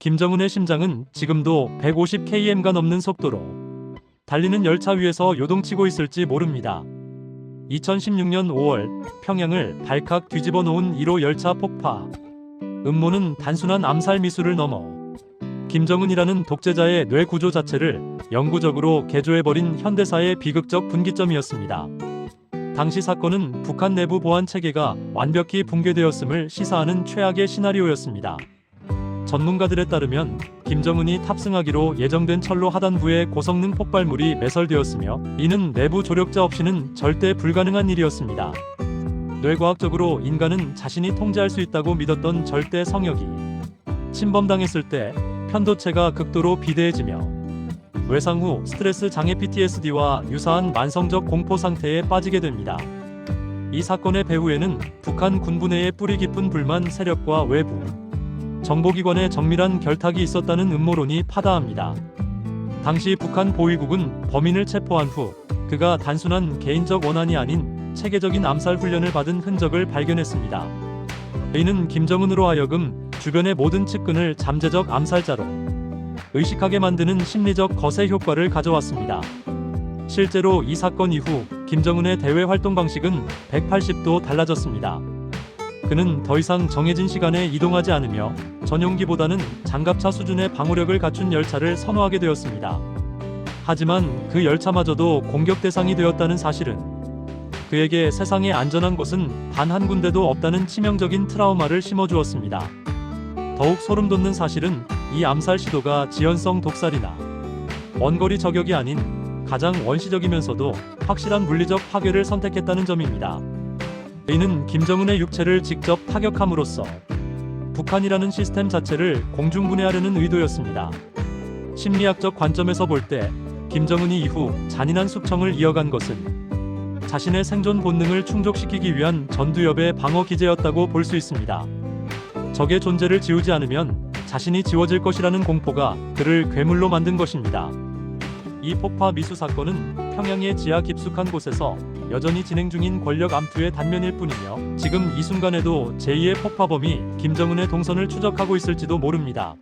김정은의 심장은 지금도 150km가 넘는 속도로 달리는 열차 위에서 요동치고 있을지 모릅니다. 2016년 5월 평양을 발칵 뒤집어 놓은 1호 열차 폭파. 음모는 단순한 암살 미수를 넘어 김정은이라는 독재자의 뇌 구조 자체를 영구적으로 개조해버린 현대사의 비극적 분기점이었습니다. 당시 사건은 북한 내부 보안 체계가 완벽히 붕괴되었음을 시사하는 최악의 시나리오였습니다. 전문가들에 따르면 김정은이 탑승하기로 예정된 철로 하단부에 고성능 폭발물이 매설되었으며 이는 내부 조력자 없이는 절대 불가능한 일이었습니다. 뇌과학적으로 인간은 자신이 통제할 수 있다고 믿었던 절대 성역이 침범당했을 때 편도체가 극도로 비대해지며 외상 후 스트레스 장애 PTSD와 유사한 만성적 공포 상태에 빠지게 됩니다. 이 사건의 배후에는 북한 군부 내의 뿌리 깊은 불만 세력과 외부 정보기관의 정밀한 결탁이 있었다는 음모론이 파다합니다. 당시 북한 보위국은 범인을 체포한 후 그가 단순한 개인적 원한이 아닌 체계적인 암살 훈련을 받은 흔적을 발견했습니다. 이는 김정은으로 하여금 주변의 모든 측근을 잠재적 암살자로 의식하게 만드는 심리적 거세 효과를 가져왔습니다. 실제로 이 사건 이후 김정은의 대외 활동 방식은 180도 달라졌습니다. 그는 더 이상 정해진 시간에 이동하지 않으며 전용기보다는 장갑차 수준의 방호력을 갖춘 열차를 선호하게 되었습니다. 하지만 그 열차마저도 공격 대상이 되었다는 사실은 그에게 세상에 안전한 곳은 단 한 군데도 없다는 치명적인 트라우마를 심어주었습니다. 더욱 소름 돋는 사실은 이 암살 시도가 지연성 독살이나 원거리 저격이 아닌 가장 원시적이면서도 확실한 물리적 파괴를 선택했다는 점입니다. 이는 김정은의 육체를 직접 타격함으로써 북한이라는 시스템 자체를 공중분해하려는 의도였습니다. 심리학적 관점에서 볼 때 김정은이 이후 잔인한 숙청을 이어간 것은 자신의 생존 본능을 충족시키기 위한 전두엽의 방어 기제였다고 볼 수 있습니다. 적의 존재를 지우지 않으면 자신이 지워질 것이라는 공포가 그를 괴물로 만든 것입니다. 이 폭파 미수 사건은 평양의 지하 깊숙한 곳에서 여전히 진행 중인 권력 암투의 단면일 뿐이며 지금 이 순간에도 제2의 폭파범이 김정은의 동선을 추적하고 있을지도 모릅니다.